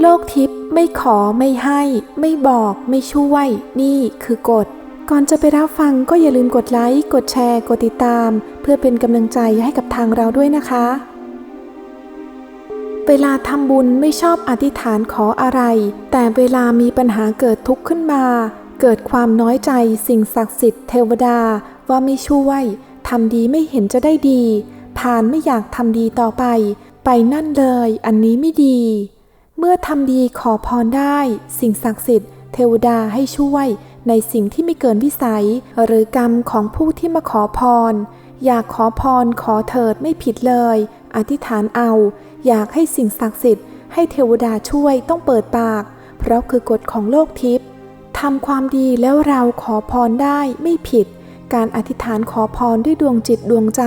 โลกทิพย์ไม่ขอไม่ให้ ไม่บอกไม่ช่วย นี่คือกฎ ก่อนจะไปรับฟังก็อย่าลืมกดไลค์กดแชร์ กดติดตาม เพื่อเป็นกำลังใจให้กับทางเราด้วยนะคะ เวลาทำบุญไม่ชอบอธิษฐานขออะไร แต่เวลามีปัญหาเกิดทุกข์ขึ้นมา เกิดความน้อยใจสิ่งศักดิ์สิทธิ์เทวดาว่าไม่ช่วยทำดีไม่เห็นจะได้ดีผ่านไม่อยากทำดีต่อไป ไปนั่นเลย อันนี้ไม่ดี เมื่อทำดีขอพรได้ สิ่งศักดิ์สิทธิ์เทวดาให้ช่วย ในสิ่งที่ไม่เกินวิสัย หรือกรรมของผู้ที่มาขอพร อยากขอพรขอเถิดไม่ผิดเลย อธิษฐานเอา อยากให้สิ่งศักดิ์สิทธิ์ให้เทวดาช่วยต้องเปิดปาก เพราะคือกฎของโลกทิพย์ทำความดีแล้วเราขอพรได้ไม่ผิด การอธิษฐานขอพรด้วยดวงจิตดวงใจ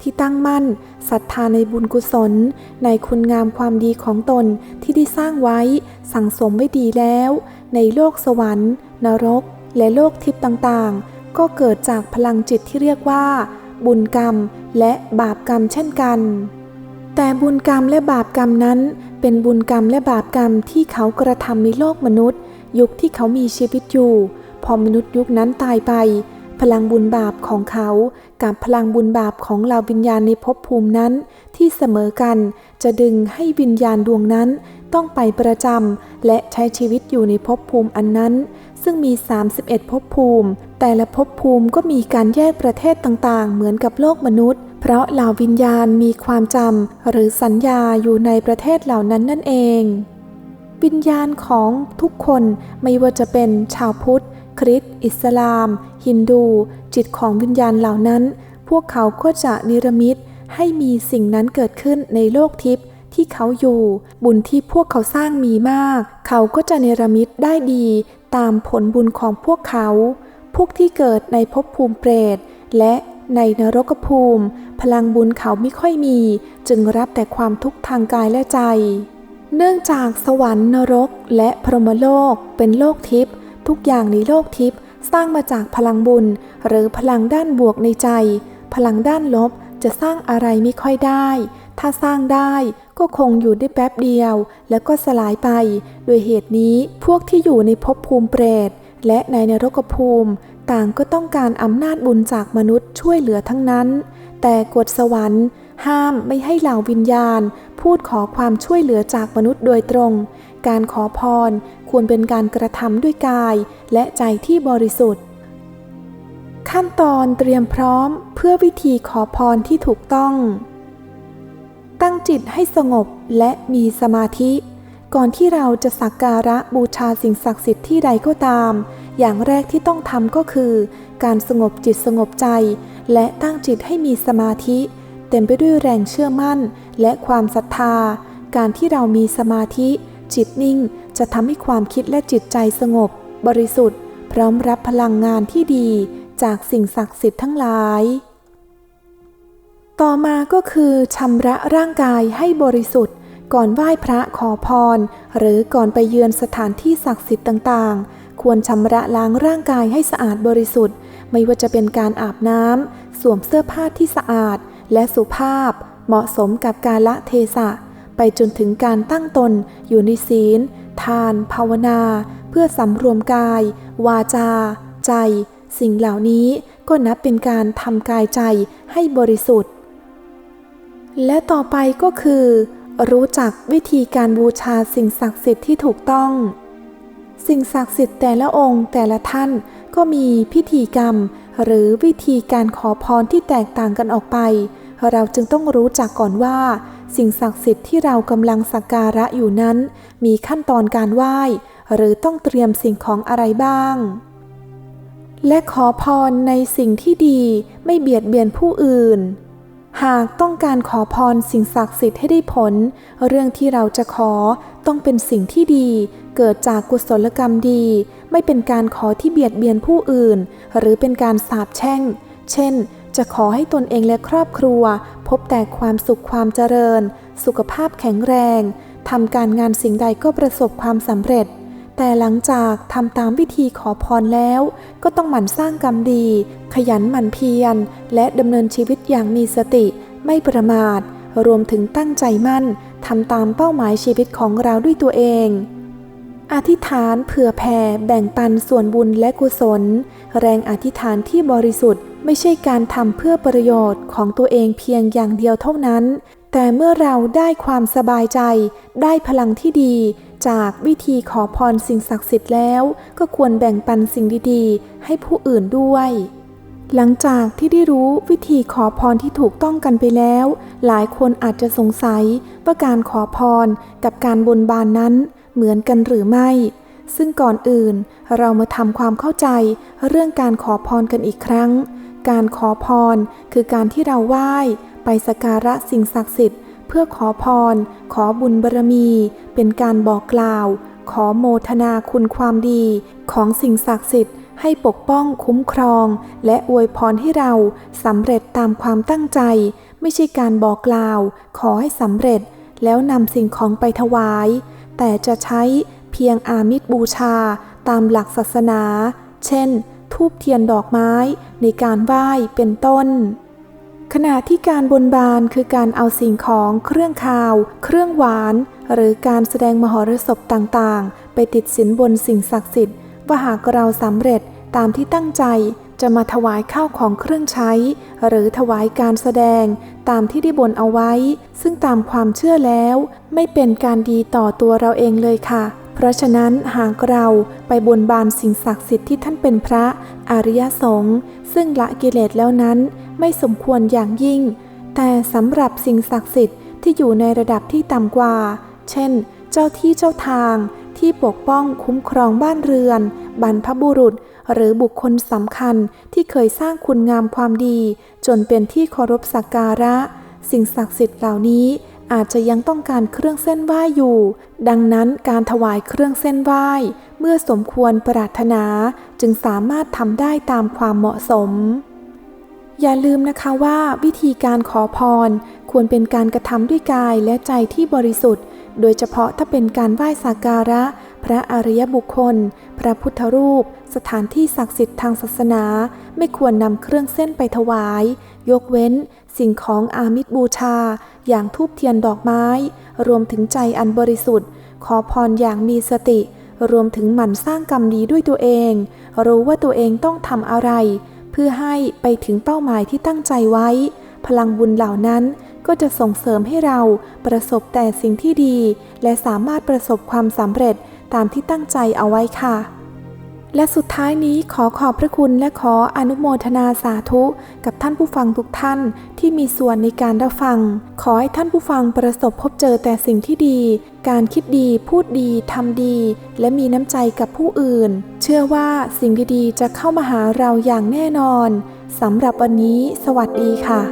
ที่ตั้งมั่นศรัทธาในบุญกุศล ในคุณงามความดีของตนที่ได้สร้างไว้สั่งสมไว้ดีแล้ว ในโลกสวรรค์ นรก และโลกทิพย์ต่างๆ ก็เกิดจากพลังจิตที่เรียกว่า บุญกรรมและบาปกรรมเช่นกัน แต่บุญกรรมและบาปกรรมนั้น เป็นบุญกรรมและบาปกรรมที่เขากระทำในโลกมนุษย์ ยุคที่เขามีชีวิตอยู่ พอมนุษย์ยุคนั้นตายไป พลังบุญบาปของเขากับพลังบุญบาปของเหล่าวิญญาณในภพภูมินั้น ที่เสมอกัน จะดึงให้วิญญาณดวงนั้นต้องไปประจำและใช้ชีวิตอยู่ในภพภูมิอันนั้น ซึ่งมี 31ภพภูมิ แต่ละภพภูมิก็มีการแยกประเทศต่างๆ เหมือนกับโลกมนุษย์ เพราะเหล่าวิญญาณมีความจำหรือสัญญาอยู่ในประเทศเหล่านั้นนั่นเอง วิญญาณของทุกคนไม่ว่าจะเป็นชาวพุทธ คริสต์อิสลาม ฮินดู จิตของวิญญาณเหล่านั้น พวกเขาก็จะนิรมิตให้มีสิ่งนั้นเกิดขึ้นในโลกทิพย์ที่เขาอยู่ บุญที่พวกเขาสร้างมีมาก เขาก็จะเนรมิตได้ดี ตามผลบุญของพวกเขา พวกที่เกิดในภพภูมิเปรต และในนรกภูมิ พลังบุญเขาไม่ค่อยมี จึงรับแต่ความทุกข์ทางกายและใจ เนื่องจากสวรรค์นรกและพรหมโลกเป็นโลกทิพย์ ทุกอย่างในโลกทิพย์สร้างมาจากพลังบุญ หรือพลังด้านบวกในใจ พลังด้านลบจะสร้างอะไรไม่ค่อยได้ ถ้าสร้างได้ก็คงอยู่ได้แป๊บเดียว แล้วก็สลายไป โดยเหตุนี้พวกที่อยู่ในภพภูมิเปรต และในนรกภูมิ ต่างก็ต้องการอำนาจบุญจากมนุษย์ช่วยเหลือทั้งนั้น แต่กฎสวรรค์ ห้ามไม่ให้เหล่าวิญญาณ พูดขอความช่วยเหลือจากมนุษย์โดยตรง การขอพรควรเป็นการกระทำด้วยกายและใจที่บริสุทธิ์ ขั้นตอนเตรียมพร้อมเพื่อวิธีขอพรที่ถูกต้อง ตั้งจิตให้สงบและมีสมาธิ ก่อนที่เราจะสักการะบูชาสิ่งศักดิ์สิทธิ์ที่ใดก็ตาม อย่างแรกที่ต้องทำก็คือ การสงบจิตสงบใจ และตั้งจิตให้มีสมาธิ เต็มไปด้วยแรงเชื่อมั่น และความศรัทธา การที่เรามีสมาธิ จิตนิ่งจะทำให้ความคิดและจิตใจสงบ บริสุทธิ์ พร้อมรับพลังงานที่ดีจากสิ่งศักดิ์สิทธิ์ทั้งหลาย ต่อมาก็คือชำระร่างกายให้บริสุทธิ์ ก่อนไหว้พระขอพร หรือก่อนไปเยือนสถานที่ศักดิ์สิทธิ์ต่างๆ ควรชำระล้างร่างกายให้สะอาดบริสุทธิ์ ไม่ว่าจะเป็นการอาบน้ำสวมเสื้อผ้าที่สะอาดและสุภาพ เหมาะสมกับกาละเทศะ ไปจนถึงการตั้งตนอยู่ในศีล ทาน ภาวนา เพื่อสำรวมกาย วาจา ใจ สิ่งเหล่านี้ก็นับเป็นการทำกายใจให้บริสุทธิ์ และต่อไปก็คือ รู้จักวิธีการบูชาสิ่งศักดิ์สิทธิ์ที่ถูกต้อง สิ่งศักดิ์สิทธิ์แต่ละองค์แต่ละท่านก็มีพิธีกรรม หรือวิธีการขอพรที่แตกต่างกันออกไป เราจึงต้องรู้จักก่อนว่า สิ่งศักดิ์สิทธิ์ที่เรากำลังสักการะอยู่นั้น มีขั้นตอนการไหว้ หรือต้องเตรียมสิ่งของอะไรบ้าง และขอพรในสิ่งที่ดีไม่เบียดเบียนผู้อื่น หากต้องการขอพรสิ่งศักดิ์สิทธิ์ให้ได้ผล เรื่องที่เราจะขอต้องเป็นสิ่งที่ดี เกิดจากกุศลกรรมดี ไม่เป็นการขอที่เบียดเบียนผู้อื่น หรือเป็นการสาปแช่ง เช่น จะขอให้ตนเองและครอบครัว พบแต่ความสุขความเจริญ สุขภาพแข็งแรงทำการงานสิ่งใดก็ประสบความสำเร็จ แต่หลังจากทำตามวิธีขอพรแล้ว ก็ต้องหมั่นสร้างกรรมดี ขยันหมั่นเพียร และดำเนินชีวิตอย่างมีสติ ไม่ประมาท รวมถึงตั้งใจมั่นทำตามเป้าหมายชีวิตของเราด้วยตัวเอง อธิษฐานเผื่อแผ่แบ่งปันส่วนบุญและกุศล แรงอธิษฐานที่บริสุทธิ์ไม่ใช่การทำเพื่อประโยชน์ของตัวเองเพียงอย่างเดียวเท่านั้น แต่เมื่อเราได้ความสบายใจ ได้พลังที่ดี จากวิธีขอพรสิ่งศักดิ์สิทธิ์แล้ว ก็ควรแบ่งปันสิ่งดีๆ ให้ผู้อื่นด้วยหลังจากที่ได้รู้วิธีขอพรที่ถูกต้องกันไปแล้ว หลายคนอาจจะสงสัยว่าการขอพรกับการบนบานนั้น เหมือนกันหรือไม่ ซึ่งก่อนอื่นเรามาทำความเข้าใจเรื่องการขอพรกันอีกครั้ง การขอพรคือการที่เราไหว้ไปสักการะสิ่งศักดิ์สิทธิ์ เพื่อขอพร ขอบุญบารมี เป็นการบอกกล่าว ขอโมทนาคุณความดีของสิ่งศักดิ์สิทธิ์ให้ปกป้องคุ้มครอง และอวยพรให้เราสำเร็จตามความตั้งใจ ไม่ใช่การบอกกล่าว ขอให้สำเร็จ แล้วนำสิ่งของไปถวาย แต่จะใช้เพียงอามิตบูชาตามหลักศาสนา เช่น ทูบเทียนดอกไม้ในการไหว้เป็นต้น ขณะที่การบนบานคือการเอาสิ่งของเครื่องคาว เครื่องหวาน หรือการแสดงมหรสพต่างๆ ไปติดสินบนสิ่งศักดิ์สิทธิ์ว่าหากเราสำเร็จตามที่ตั้งใจ จะมาถวายข้าวของเครื่องใช้ หรือถวายการแสดงตามที่ได้บนเอาไว้ ซึ่งตามความเชื่อแล้ว ไม่เป็นการดีต่อตัวเราเองเลยค่ะ เพราะฉะนั้นหากเราไปบนบานสิ่งศักดิ์สิทธิ์ที่ท่านเป็นพระอริยสงฆ์ซึ่งละกิเลสแล้วนั้นไม่สมควรอย่างยิ่ง แต่สำหรับสิ่งศักดิ์สิทธิ์ที่อยู่ในระดับที่ต่ำกว่า เช่น เจ้าที่เจ้าทางที่ปกป้องคุ้มครองบ้านเรือน บรรพบุรุษ หรือบุคคลสำคัญที่เคยสร้างคุณงามความดี จนเป็นที่เคารพสักการะ สิ่งศักดิ์สิทธิ์เหล่านี้อาจจะยังต้องการเครื่องเส้นไหว้อยู่ ดังนั้นการถวายเครื่องเส้นไหว้ เมื่อสมควรปรารถนาจึงสามารถทำได้ตามความเหมาะสม อย่าลืมนะคะว่าวิธีการขอพร ควรเป็นการกระทำด้วยกายและใจที่บริสุทธิ์ โดยเฉพาะถ้าเป็นการไหว้สักการะ ระอริยบุคคล พระพุทธรูป สถานที่ศักดิ์สิทธิ์ทางศาสนา ไม่ควรนำเครื่องเส้นไปถวาย ยกเว้น สิ่งของอามิตบูชา อย่างทูบเทียนดอกไม้ รวมถึงใจอันบริสุทธิ์ ขอพรอย่างมีสติ รวมถึงหมั่นสร้างกรรมดีด้วยตัวเอง รู้ว่าตัวเองต้องทำอะไร เพื่อให้ไปถึงเป้าหมายที่ตั้งใจไว้ พลังบุญเหล่านั้นก็จะส่งเสริมให้เราประสบแต่สิ่งที่ดี และสามารถประสบความสำเร็จ ตามที่ตั้งใจเอาไว้ค่ะ และสุดท้ายนี้ขอขอบพระคุณและขออนุโมทนาสาธุ กับท่านผู้ฟังทุกท่านที่มีส่วนในการรับฟัง ขอให้ท่านผู้ฟังประสบพบเจอแต่สิ่งที่ดี การคิดดีพูดดีทำดี และมีน้ำใจกับผู้อื่น เชื่อว่าสิ่งดีๆ จะเข้ามาหาเราอย่างแน่นอนสำหรับวันนี้ สวัสดีค่ะ